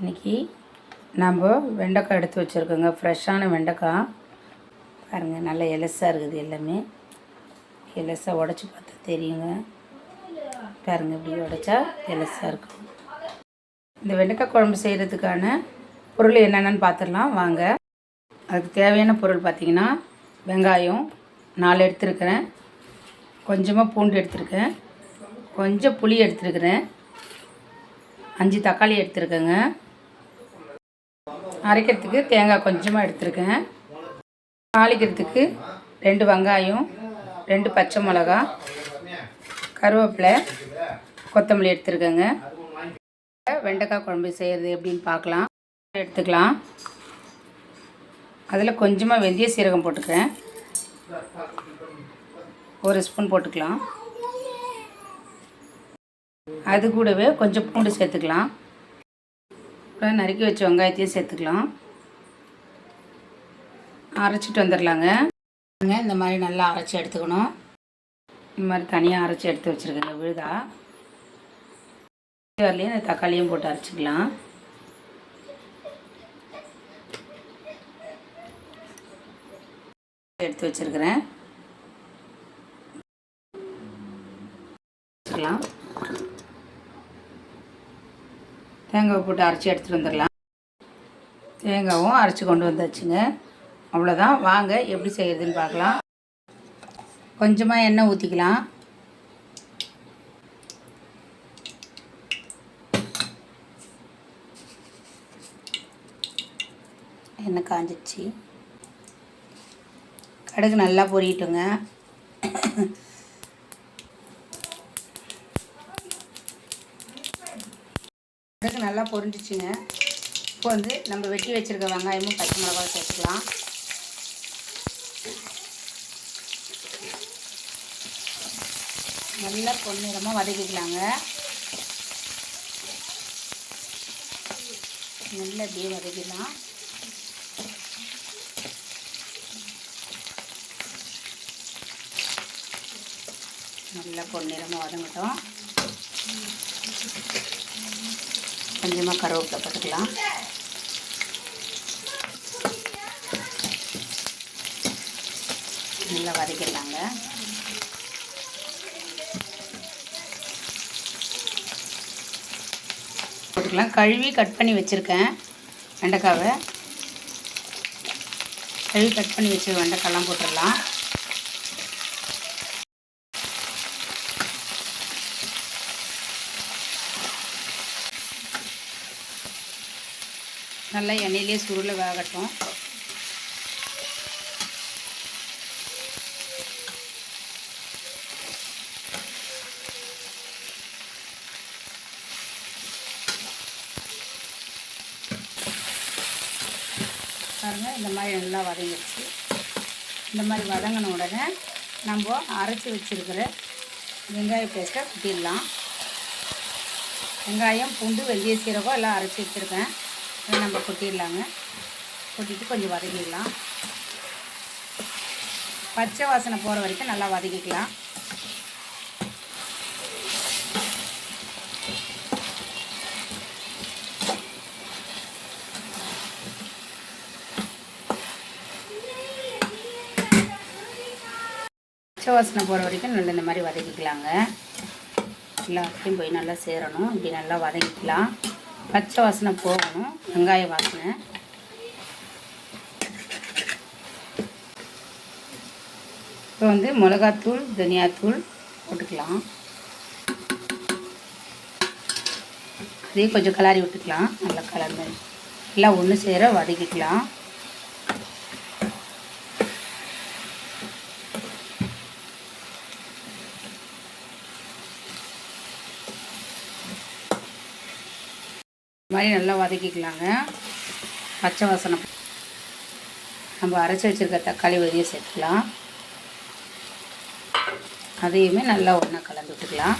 இன்றைக்கி நம்ம வெண்டைக்காய் எடுத்து வச்சுருக்கோங்க. ஃப்ரெஷ்ஷான வெண்டைக்காய். பாருங்கள் நல்ல எலசாக இருக்குது எல்லாமே. எலசாக உடச்சி பார்த்தா தெரியுங்க. பாருங்கள் இப்படி உடச்சா எலசாக இருக்கும். இந்த வெண்டைக்காய் குழம்பு செய்கிறதுக்கான பொருள் என்னென்னு பார்த்துடலாம். வாங்க. அதுக்கு தேவையான பொருள் பார்த்திங்கன்னா வெங்காயம் நாலு எடுத்துருக்கிறேன். கொஞ்சமாக பூண்டு எடுத்துருக்கேன். கொஞ்சம் புளி எடுத்துருக்கிறேன். அஞ்சு தக்காளி எடுத்துருக்கேங்க. அரைக்கிறதுக்கு தேங்காய் கொஞ்சமாக எடுத்துருக்கேன். தாளிக்கிறதுக்கு ரெண்டு வெங்காயம் ரெண்டு பச்சை மிளகா கருவேப்பிலை கொத்தமல்லி எடுத்துருக்கேங்க. வெண்டைக்காய் குழம்பு செய்கிறது எப்படின்னு பார்க்கலாம். எடுத்துக்கலாம். அதில் கொஞ்சமாக வெந்தய சீரகம் போட்டுக்கிறேன். ஒரு ஸ்பூன் போட்டுக்கலாம். அது கூடவே கொஞ்சம் பூண்டு சேர்த்துக்கலாம். அப்புறம் நறுக்கி வச்ச வெங்காயத்தையும் சேர்த்துக்கலாம். அரைச்சிட்டு வந்துடலாங்க. இந்த மாதிரி நல்லா அரைச்சி எடுத்துக்கணும். இந்த மாதிரி தனியாக அரைச்சி எடுத்து வச்சுருக்கேங்க விழுதா. வரலையும் இந்த தக்காளியும் போட்டு அரைச்சிக்கலாம். எடுத்து வச்சுருக்கிறேன் வச்சுக்கலாம் தேங்காய் போட்டு அரைச்சி எடுத்துகிட்டு வந்துடலாம். தேங்காவும் அரைச்சி கொண்டு வந்தாச்சுங்க. அவ்வளோதான் வாங்க எப்படி செய்கிறதுன்னு பார்க்கலாம். கொஞ்சமாக எண்ணெய் ஊற்றிக்கலாம் எண்ணெய் காஞ்சிச்சு. கடுகு நல்லா பொரியட்டுங்க. கடுகு நல்லா பொரிஞ்சிச்சுங்க. இப்போ வந்து நம்ம வெட்டி வச்சுருக்க வெங்காயமும் பச்சை மிளகாவும் சேர்த்துக்கலாம். நல்லா பொன்னிறமாக வதக்கிக்கலாங்க. நல்லா அப்படியே வதக்கிடலாம். நல்லா பொன்னிறமாக வதங்கட்டும். கொஞ்சமாக கருவேப்பிலை போட்டுக்கலாம். நல்லா வதக்கிடலாங்க. போட்டுக்கலாம். கழுவி கட் பண்ணி வச்சுருக்கேன் வெண்டைக்காவை. கழுவி கட் பண்ணி வச்சு வெண்டைக்காய்லாம் போட்டுடலாம். நல்லா எண்ணெயிலே சுருளில் வேகட்டும் பாருங்கள் இந்த மாதிரி நல்லா வதங்கிடுச்சு. இந்த மாதிரி வதங்கின உடனே நம்ம அரைச்சி வச்சுருக்கிற வெங்காய பேஸ்ட்டை குட்டிடலாம் வெங்காயம் பூண்டு வெந்தய சீரகம் எல்லாம் அரைச்சி வச்சுருக்கேன். இதை நம்ம கொட்டிடலாங்க. கொட்டிட்டு கொஞ்சம் வதக்கிடலாம். பச்சை வாசனை போகிற வரைக்கும் நல்லா வதக்கிக்கலாம். பச்சை வாசனை போகிற வரைக்கும் நல்லா இந்த மாதிரி வதக்கிக்கலாங்க. எல்லாத்தையும் போய் நல்லா சேரணும். இப்படி நல்லா வதக்கிக்கலாம். பச்சை வாசனை போகணும் வெங்காய வாசனை. இப்போ வந்து மிளகாத்தூள் தனியாத்தூள் போட்டுக்கலாம். அதையும் கொஞ்சம் கலாரி விட்டுக்கலாம் நல்லா கலந்து எல்லாம் ஒன்று சேர வதக்கிக்கலாம். மாதிரி நல்லா வதக்கிக்கலாங்க. பச்சை வாசனை. நம்ம அரைச்சி வச்சுருக்க தக்காளி வதியை சேர்த்துக்கலாம். அதையுமே நல்லா ஒன்றா கலந்து விட்டுக்கலாம்.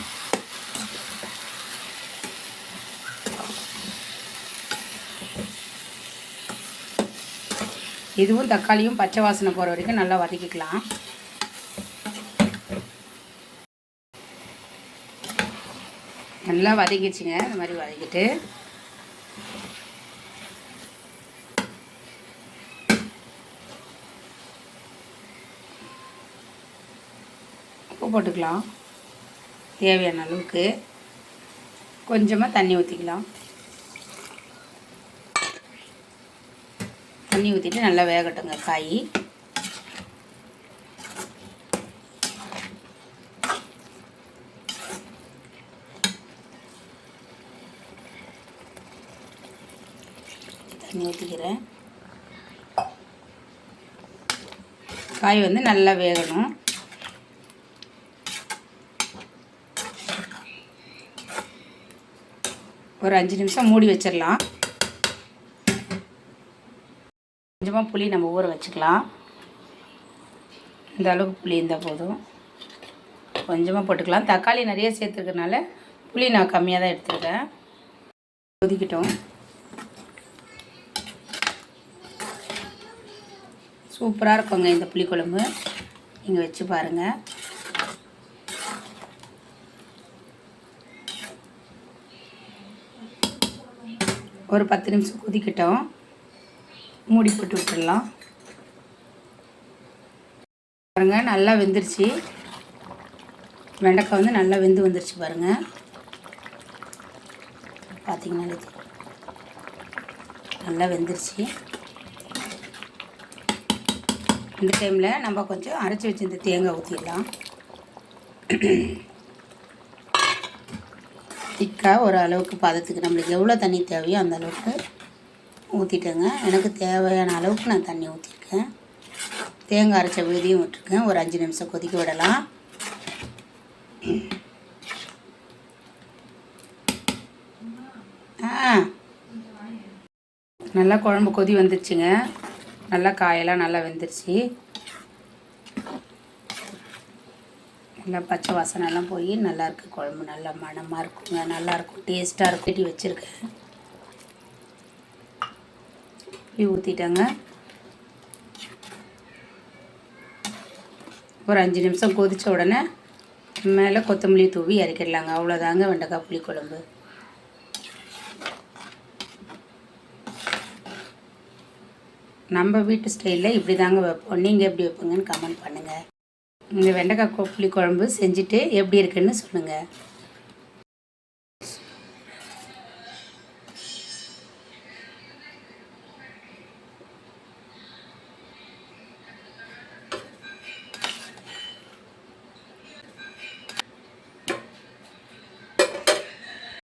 இதுவும் தக்காளியும் பச்சை வாசனை போகிற வரைக்கும் நல்லா வதக்கிக்கலாம். நல்லா வதக்கிச்சுங்க இந்த மாதிரி வதக்கிட்டு உப்பு போட்டுக்கலாம். தேவையான அளவுக்கு. கொஞ்சமாக தண்ணி ஊற்றிக்கலாம் தண்ணி ஊற்றிட்டு நல்லா வேகட்டுங்க காய். தண்ணி ஊற்றிக்கிறேன் காய் வந்து நல்லா வேகணும். ஒரு அஞ்சு நிமிஷம் மூடி வச்சிடலாம். கொஞ்சமாக புளி நம்ம ஊற வச்சுக்கலாம். இந்த அளவுக்கு புளி இருந்தால் போதும். கொஞ்சமாக போட்டுக்கலாம். தக்காளி நிறைய சேர்த்துருக்கனால புளி நான் கம்மியாக தான் எடுத்துருக்கேன். கொதிக்கிட்டோம். சூப்பராக இருக்குங்க இந்த புளிக்குழம்பு நீங்கள் வச்சு பாருங்கள் ஒரு பத்து நிமிஷம் கொதிக்கட்டும். மூடி போட்டு விட்டுடலாம் பாருங்க நல்லா வெந்துருச்சு. வெண்டைக்காய் வந்து நல்லா வெந்து வந்துருச்சு பாருங்கள் பார்த்தீங்கன்னா நல்லா வெந்துருச்சு. இந்த டைமில் நம்ம கொஞ்சம் அரைச்சி வச்சிருந்த தேங்காய் ஊற்றிடலாம் திக்காக ஒரு அளவுக்கு பதத்துக்கு நம்மளுக்கு எவ்வளோ தண்ணி தேவையோ அந்த அளவுக்கு ஊற்றிட்டேங்க எனக்கு தேவையான அளவுக்கு நான் தண்ணி ஊற்றிருக்கேன் தேங்காய் அரைச்ச விழுதியும் விட்டுருக்கேன். ஒரு அஞ்சு நிமிஷம் கொதிக்க விடலாம். ஆ. நல்லா குழம்பு கொதி வந்துருச்சுங்க. நல்லா காயெல்லாம் நல்லா வெந்துருச்சு. நல்லா பச்சை வாசனைலாம் போய் நல்லாயிருக்கு குழம்பு. நல்லா மணமாக இருக்குங்க. நல்லாயிருக்கும். டேஸ்ட்டாக இருக்கும். வெட்டி வச்சுருக்கேன். புளி ஊற்றிட்டேங்க ஒரு அஞ்சு நிமிஷம் கொதித்த உடனே மேலே கொத்தமல்லி தூவி இறக்கிடலாங்க அவ்வளோதாங்க வெண்டைக்காய் புளி குழம்பு. நம்ம வீட்டு ஸ்டைலில் இப்படி தாங்க வைப்போம். நீங்கள் எப்படி வைப்பீங்கன்னு கமெண்ட் பண்ணுங்கள் இந்த வெண்டைக்காய் கொ- புளி குழம்பு செஞ்சுட்டு எப்படி இருக்குன்னு சொல்லுங்கள்